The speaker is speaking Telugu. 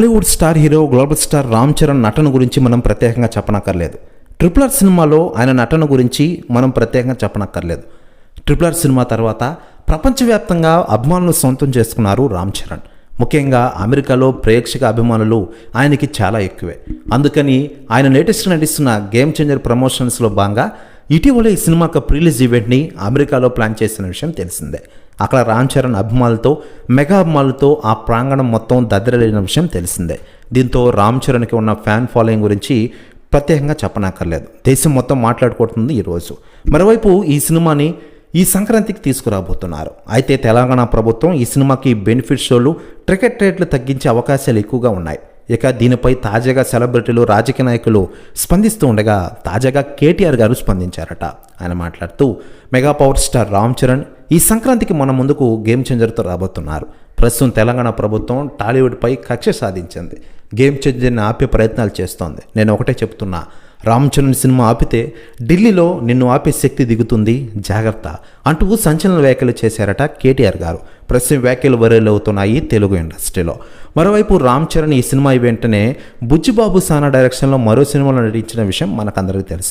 Tollywood star hero global star Ram Charan నటన గురించి మనం ప్రత్యేకంగా చెప్పనక్కర్లేదు. ట్రిపుల్ ఆర్ సినిమాలో ఆయన నటన గురించి మనం ప్రత్యేకంగా చెప్పనక్కర్లేదు. ట్రిపుల్ ఆర్ సినిమా తర్వాత ప్రపంచవ్యాప్తంగా అభిమానులు సొంతం చేసుకున్నారు రామ్ చరణ్. ముఖ్యంగా అమెరికాలో ప్రేక్షక అభిమానులు ఆయనకి చాలా ఎక్కువే. అందుకని ఆయన లేటెస్ట్ నటిస్తున్న గేమ్ చేంజర్ ప్రమోషన్స్లో భాగంగా ఇటీవల ఈ సినిమాకు ప్రిలీజ్ ఈవెంట్ని అమెరికాలో ప్లాన్ చేసిన విషయం తెలిసిందే. అక్కడ రామ్ చరణ్ అభిమానులతో మెగా అభిమానులతో ఆ ప్రాంగణం మొత్తం దద్దరలేని విషయం తెలిసిందే. దీంతో రామ్ చరణ్కి ఉన్న ఫ్యాన్ ఫాలోయింగ్ గురించి ప్రత్యేకంగా చెప్పనక్కర్లేదు. దేశం మొత్తం మాట్లాడుకుంటుంది ఈరోజు మరోవైపు ఈ సినిమాని ఈ సంక్రాంతికి తీసుకురాబోతున్నారు. అయితే తెలంగాణ ప్రభుత్వం ఈ సినిమాకి బెనిఫిట్ షోలు టికెట్ రేట్లు తగ్గించే అవకాశాలు ఎక్కువగా ఉన్నాయి. ఇక దీనిపై తాజాగా సెలబ్రిటీలు రాజకీయ నాయకులు స్పందిస్తూ ఉండగా తాజాగా కేటీఆర్ గారు స్పందించారట. ఆయన మాట్లాడుతూ mega power star Ram Charan ఈ సంక్రాంతికి మన ముందుకు గేమ్ చేంజర్తో రాబోతున్నారు. ప్రస్తుతం తెలంగాణ ప్రభుత్వం టాలీవుడ్పై కక్ష సాధించింది. గేమ్ చేంజర్ని ఆపే ప్రయత్నాలు చేస్తోంది. నేను ఒకటే చెప్తున్నా రామ్ చరణ్ సినిమా ఆపితే ఢిల్లీలో నిన్ను ఆపే శక్తి దిగుతుంది. జాగ్రత్త అంటూ సంచలన వ్యాఖ్యలు చేశారట కేటీఆర్ గారు. ప్రస్తుతం వ్యాఖ్యలు వైరల్ అవుతున్నాయి తెలుగు ఇండస్ట్రీలో. మరోవైపు రామ్ చరణ్ ఈ సినిమా వెంటనే బుచ్చిబాబు సానా డైరెక్షన్లో మరో సినిమాలో నటించిన విషయం మనకందరికీ తెలుసు.